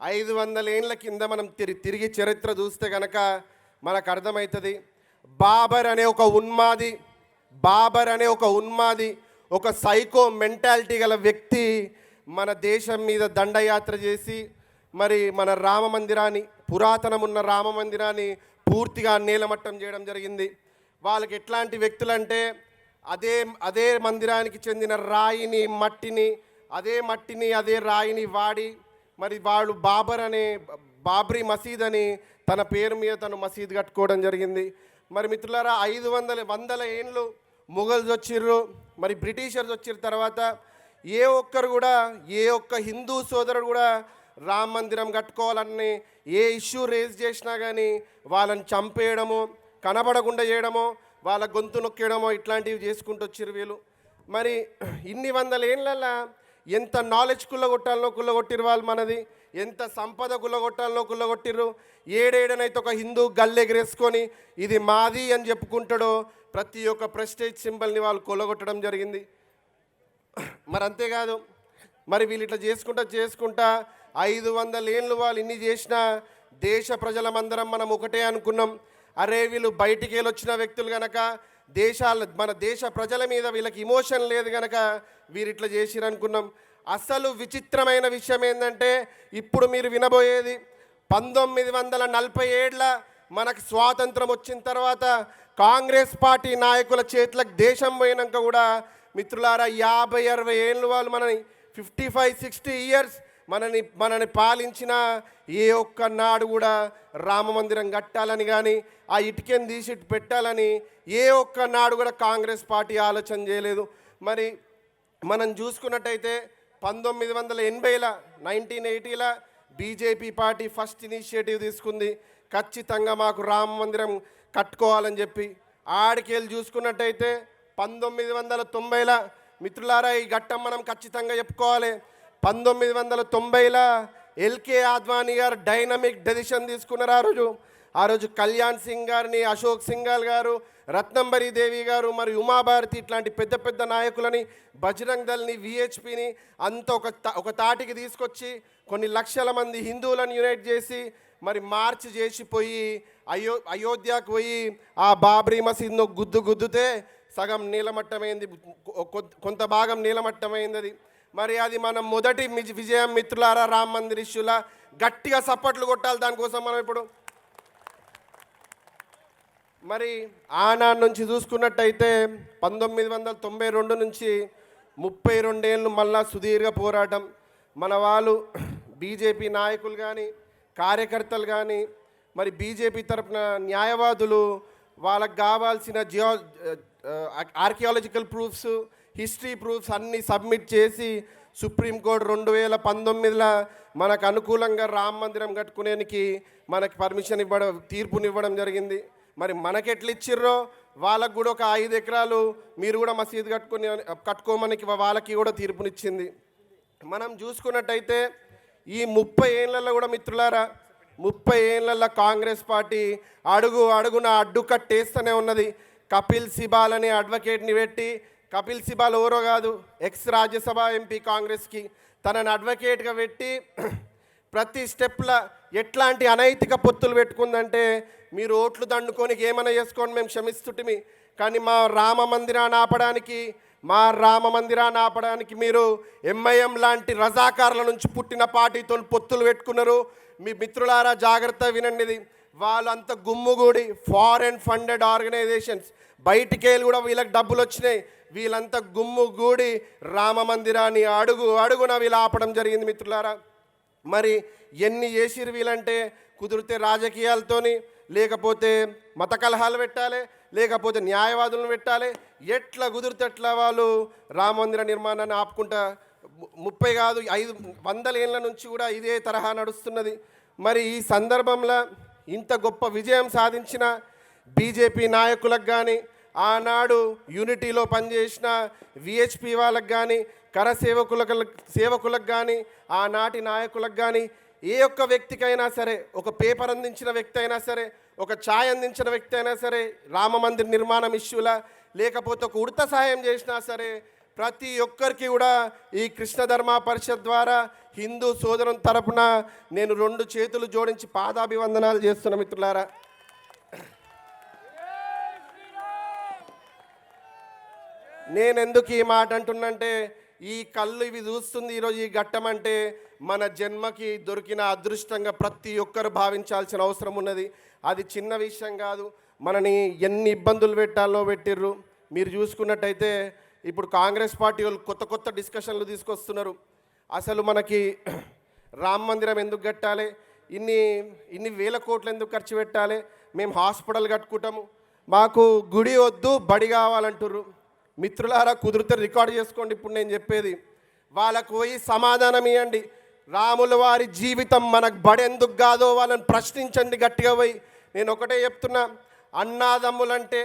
ఐదు వందల ఏళ్ళ కింద మనం తిరి తిరిగి చరిత్ర చూస్తే కనుక మనకు అర్థమవుతుంది బాబర్ అనే ఒక ఉన్మాది బాబర్ అనే ఒక ఉన్మాది ఒక సైకో మెంటాలిటీ గల వ్యక్తి మన దేశం మీద దండయాత్ర చేసి మరి మన రామ మందిరాన్ని పురాతనమున్న రామ మందిరాన్ని పూర్తిగా నేలమట్టం చేయడం జరిగింది. వాళ్ళకి ఎట్లాంటి వ్యక్తులంటే అదే అదే మందిరానికి చెందిన రాయిని మట్టిని అదే మట్టిని అదే రాయిని వాడి మరి వాళ్ళు బాబర్ అనే బాబ్రీ మసీద్ అని తన పేరు మీద తను మసీద్ కట్టుకోవడం జరిగింది. మరి మిత్రులారా ఐదు వందల వందల ఏండ్లు మొఘల్స్ వచ్చిర్రు మరి బ్రిటిషర్స్ వచ్చిన తర్వాత ఏ ఒక్కరు కూడా ఏ ఒక్క హిందూ సోదరుడు కూడా రామ మందిరం కట్టుకోవాలని ఏ ఇష్యూ రేజ్ చేసినా కానీ వాళ్ళని చంపేయడము కనబడకుండా చేయడమో వాళ్ళ గొంతు నొక్కేయడమో ఇట్లాంటివి చేసుకుంటూ వచ్చిర్రు వీళ్ళు. మరి ఇన్ని వందల ఏళ్ళల్లో ఎంత నాలెడ్జ్ కుల్లగొట్టాలో కుల్లగొట్టిరు వాళ్ళు మనది. ఎంత సంపద కుల్లగొట్టాలో కుల్లగొట్టిర్రు ఏడేడనైతే ఒక హిందూ గల్లెగరేసుకొని ఇది మాది అని చెప్పుకుంటాడో ప్రతి ఒక్క ప్రెస్టేజ్ సింబల్ని వాళ్ళు కొల్లగొట్టడం జరిగింది. మరి అంతేకాదు మరి వీళ్ళు ఇట్లా చేసుకుంటా చేసుకుంటా ఐదు వందల ఏళ్ళు వాళ్ళు ఇన్ని చేసినా దేశ ప్రజలమందరం మనం ఒకటే అనుకున్నాం. అరే వీళ్ళు బయటికి వెళ్ళి వచ్చిన వ్యక్తులు కనుక దేశాల మన దేశ ప్రజల మీద వీళ్ళకి ఇమోషన్ లేదు కనుక వీరు ఇట్లా అసలు విచిత్రమైన విషయం ఏంటంటే ఇప్పుడు మీరు వినబోయేది పంతొమ్మిది వందల నలభై ఏళ్ళ మనకు స్వాతంత్రం వచ్చిన తర్వాత కాంగ్రెస్ పార్టీ నాయకుల చేతులకు దేశం పోయినాక కూడా మిత్రులారా యాభై అరవై ఏళ్ళు వాళ్ళు మనని ఫిఫ్టీ ఫైవ్ సిక్స్టీ ఇయర్స్ మనని మనని పాలించిన ఏ ఒక్క నాడు కూడా రామ మందిరం కట్టాలని కానీ ఆ ఇటుకని తీసి ఇటు పెట్టాలని ఏ ఒక్క నాడు కూడా కాంగ్రెస్ పార్టీ ఆలోచన చేయలేదు. మరి మనం చూసుకున్నట్టయితే పంతొమ్మిది వందల ఎనభైల నైన్టీన్ ఎయిటీల బీజేపీ పార్టీ ఫస్ట్ ఇనిషియేటివ్ తీసుకుంది. ఖచ్చితంగా మాకు రామ మందిరం కట్టుకోవాలని చెప్పి. ఆడికెళ్ళి చూసుకున్నట్టయితే పంతొమ్మిది వందల తొంభైల మిత్రులారా ఈ ఘట్టం మనం ఖచ్చితంగా చెప్పుకోవాలి. పంతొమ్మిది వందల తొంభైల ఎల్కే ఆద్వానీ గారు డైనమిక్ డెసిషన్ తీసుకున్నారు ఆ రోజు. ఆ రోజు కళ్యాణ్ సింగ్ గారిని అశోక్ సింగాల్ గారు రత్నంబరి దేవి గారు మరి ఉమాభారతి ఇట్లాంటి పెద్ద పెద్ద నాయకులని బజరంగ్ దల్ని విహెచ్పిని అంత ఒక తా- ఒక తాటికి తీసుకొచ్చి కొన్ని లక్షల మంది హిందువులను యునైట్ చేసి మరి మార్చ్ చేసిపోయి అయో అయోధ్యకు పోయి ఆ బాబ్రీ మసీద్ను గుద్దు గుద్దుతే సగం నీలమట్టమైంది కొ- కొంత భాగం నీలమట్టమైంది అది మరి అది మనం మొదటి విజయం మిత్రులారా రామ్ మందిర్ ఇష్యూలా. గట్టిగా సప్పట్లు కొట్టాలి దానికోసం మనం ఇప్పుడు. మరి ఆనాడు నుంచి చూసుకున్నట్టయితే పంతొమ్మిది వందల తొంభై రెండు నుంచి ముప్పై రెండేళ్ళు మళ్ళా సుదీర్ఘ పోరాటం. మన వాళ్ళు బీజేపీ నాయకులు కానీ కార్యకర్తలు కానీ మరి బీజేపీ తరపున న్యాయవాదులు వాళ్ళకు కావాల్సిన geo archaeological proofs history proofs అన్నీ సబ్మిట్ చేసి సుప్రీంకోర్టు రెండు వేల పంతొమ్మిదిలో మనకు అనుకూలంగా రామ మందిరం కట్టుకునేనికి మనకి పర్మిషన్ ఇవ్వడం తీర్పునివ్వడం జరిగింది. మరి మనకెట్లు ఇచ్చిర్రో వాళ్ళకు కూడా ఒక ఐదు ఎకరాలు మీరు కూడా మసీదు కట్టుకుని కట్టుకోమనికి వాళ్ళకి కూడా తీర్పునిచ్చింది. మనం చూసుకున్నట్టయితే ఈ ముప్పై ఏళ్ళల్లో కూడా మిత్రులారా ముప్పై ఏళ్ళల్లో కాంగ్రెస్ పార్టీ అడుగు అడుగున అడ్డుకట్టేస్తూనే ఉన్నది. కపిల్ సిబాల్ అనే అడ్వకేట్ని పెట్టి కపిల్ సిబాల్ ఎవరో కాదు ఎక్స్ రాజ్యసభ ఎంపీ కాంగ్రెస్కి తనని అడ్వకేట్గా పెట్టి ప్రతి స్టెప్ల ఎట్లాంటి అనైతిక పొత్తులు పెట్టుకుందంటే మీరు ఓట్లు దండుకొని ఏమైనా చేసుకోండి మేము క్షమిస్తుంటిమి. కానీ మా రామ మందిరాన్ని ఆపడానికి మా రామ మందిరాన్ని ఆపడానికి మీరు ఎంఐఎం లాంటి రజాకారుల నుంచి పుట్టిన పార్టీతో పొత్తులు పెట్టుకున్నారు. మీ మిత్రులారా జాగ్రత్త వినండి ఇది వాళ్ళంతా గుమ్ముగూడి ఫారెన్ ఫండెడ్ ఆర్గనైజేషన్స్ బయటికి వెళ్ళి కూడా వీళ్ళకి డబ్బులు వచ్చినాయి. వీళ్ళంతా గుమ్ముగూడి రామ మందిరాన్ని అడుగు అడుగున వీళ్ళు ఆపడం జరిగింది మిత్రులారా. మరి ఎన్ని చేసిరు వీళ్ళంటే కుదిరితే రాజకీయాలతోని లేకపోతే మత కలహాలు పెట్టాలి లేకపోతే న్యాయవాదులను పెట్టాలి ఎట్లా కుదిరితే ఎట్లా వాళ్ళు రామమందిర నిర్మాణాన్ని ఆపుకుంటా ము- ముప్పై కాదు ఐదు వందల ఏళ్ళ నుంచి కూడా ఇదే తరహా నడుస్తున్నది. మరి ఈ సందర్భంలో ఇంత గొప్ప విజయం సాధించిన బీజేపీ నాయకులకు కానీ ఆనాడు యూనిటీలో పనిచేసిన విహెచ్పి వాళ్ళకు కానీ కర సేవకులకు సేవకులకు కానీ ఆనాటి నాయకులకు కానీ ఏ ఒక్క వ్యక్తికైనా సరే ఒక పేపర్ అందించిన వ్యక్తి అయినా సరే ఒక ఛాయ్ అందించిన వ్యక్తి అయినా సరే రామ మందిర్ నిర్మాణం ఇష్యూలా లేకపోతే ఒక ఉడత సహాయం చేసినా సరే ప్రతి ఒక్కరికి కూడా ఈ కృష్ణ ధర్మ పరిషత్ ద్వారా హిందూ సోదరుని తరపున నేను రెండు చేతులు జోడించి పాదాభివందనాలు చేస్తున్న మిత్రులారా. నేను ఎందుకు ఈ మాట అంటున్నంటే ఈ కళ్ళు ఇవి చూస్తుంది ఈరోజు ఈ ఘట్టం అంటే మన జన్మకి దొరికిన అదృష్టంగా ప్రతి ఒక్కరు భావించాల్సిన అవసరం ఉన్నది. అది చిన్న విషయం కాదు. మనని ఎన్ని ఇబ్బందులు పెట్టాలో పెట్టిర్రు. మీరు చూసుకున్నట్టయితే ఇప్పుడు కాంగ్రెస్ పార్టీ వాళ్ళు కొత్త కొత్త డిస్కషన్లు తీసుకొస్తున్నారు. అసలు మనకి రామ మందిరం ఎందుకు కట్టాలి? ఇన్ని ఇన్ని వేల కోట్లు ఎందుకు ఖర్చు పెట్టాలి? మేము హాస్పిటల్ కట్టుకుంటాము. మాకు గుడి వద్దు బడి కావాలంటుర్రు. మిత్రులారా కుదిరితే రికార్డ్ చేసుకోండి. ఇప్పుడు నేను చెప్పేది వాళ్ళకు పోయి సమాధానం ఇవ్వండి రాముల వారి జీవితం మనకు బడెందుకు కాదో వాళ్ళని ప్రశ్నించండి గట్టిగా పోయి. నేను ఒకటే చెప్తున్నా అన్నాదమ్ములంటే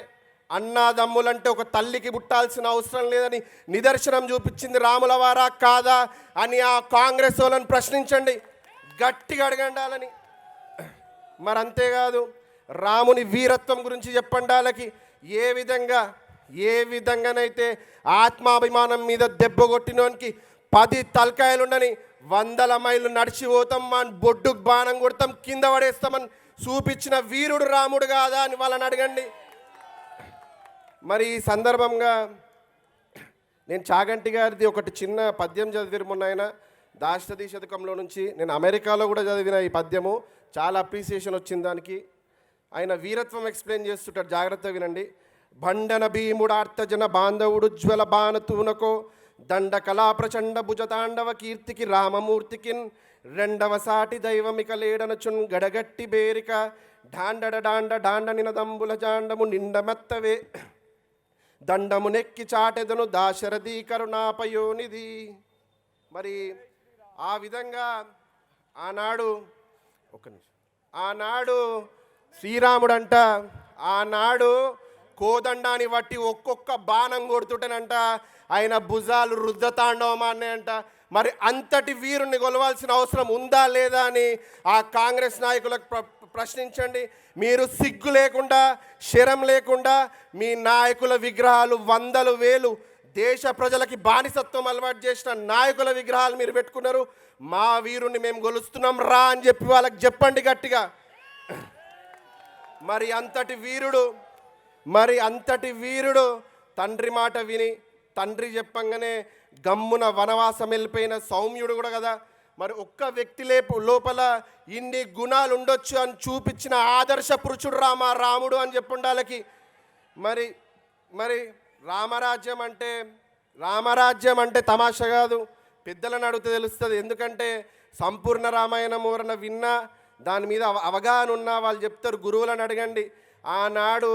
అన్నాదమ్ములంటే ఒక తల్లికి పుట్టాల్సిన అవసరం లేదని నిదర్శనం చూపించింది రాముల వారా కాదా అని ఆ కాంగ్రెస్ వాళ్ళని ప్రశ్నించండి. గట్టిగా అడగండాలని మరంతేకాదు మరి అంతేకాదు రాముని వీరత్వం గురించి చెప్పండి వాళ్ళకి. ఏ విధంగా ఏ విధంగానైతే ఆత్మాభిమానం మీద దెబ్బ కొట్టినోనికి పది తలకాయలుండని వందల మైళ్ళు నడిచి పోతాం మన బొడ్డుకు బాణం కొడతాం కింద పడేస్తామని చూపించిన వీరుడు రాముడు కాదా అని వాళ్ళని అడగండి. మరి ఈ సందర్భంగా నేను చాగంటి గారిది ఒకటి చిన్న పద్యం చదివిరు మొన్న ఆయన దాశరథి శతకంలో నుంచి. నేను అమెరికాలో కూడా చదివిన ఈ పద్యము చాలా అప్రిసియేషన్ వచ్చింది దానికి. ఆయన వీరత్వం ఎక్స్ప్లెయిన్ చేస్తుంటాడు జాగ్రత్తగా వినండి. భండన భీముడార్తజన బాంధవుడు జ్వల బాణతూనకో దండ కళా ప్రచండ భుజతాండవ కీర్తికి రామమూర్తికిన్ రెండవ సాటి దైవమిక లేడనచున్ గడగట్టి బేరిక డాండడ డాండ డాండ నినదంబుల జాండము నిండమెత్తవే దండము నెక్కి చాటెదను దాశరథి కరుణాపయోనిది మరి ఆ విధంగా ఆనాడు ఒక నిమిషం ఆనాడు శ్రీరాముడంట ఆనాడు కోదండాన్ని బట్టి ఒక్కొక్క బాణం కొడుతుంటేనంట ఆయన భుజాలు రుద్దతాండవమాన్ని అంట మరి అంతటి వీరుని కొలవాల్సిన అవసరం ఉందా లేదా అని ఆ కాంగ్రెస్ నాయకులకు ప్ర ప్రశ్నించండి. మీరు సిగ్గు లేకుండా శరం లేకుండా మీ నాయకుల విగ్రహాలు వందలు వేలు దేశ ప్రజలకి బానిసత్వం అలవాటు చేసిన నాయకుల విగ్రహాలు మీరు పెట్టుకున్నారు. మా వీరుని మేము గొలుస్తున్నాం రా అని చెప్పి వాళ్ళకి చెప్పండి గట్టిగా. మరి అంతటి వీరుడు మరి అంతటి వీరుడు తండ్రి మాట విని తండ్రి చెప్పంగానే గమ్మున వనవాసం వెళ్ళిపోయిన సౌమ్యుడు కూడా కదా. మరి ఒక్క వ్యక్తి లేపు లోపల ఇన్ని గుణాలు ఉండొచ్చు అని చూపించిన ఆదర్శ పురుషుడు రామ రాముడు అని చెప్పుండాలకి. మరి మరి రామరాజ్యం అంటే రామరాజ్యం అంటే తమాషా కాదు. పెద్దలను అడిగితే తెలుస్తుంది. ఎందుకంటే సంపూర్ణ రామాయణం ఎవరన్నా విన్నా దాని మీద అవగాహన ఉన్నా వాళ్ళు చెప్తారు గురువులను అడగండి. ఆనాడు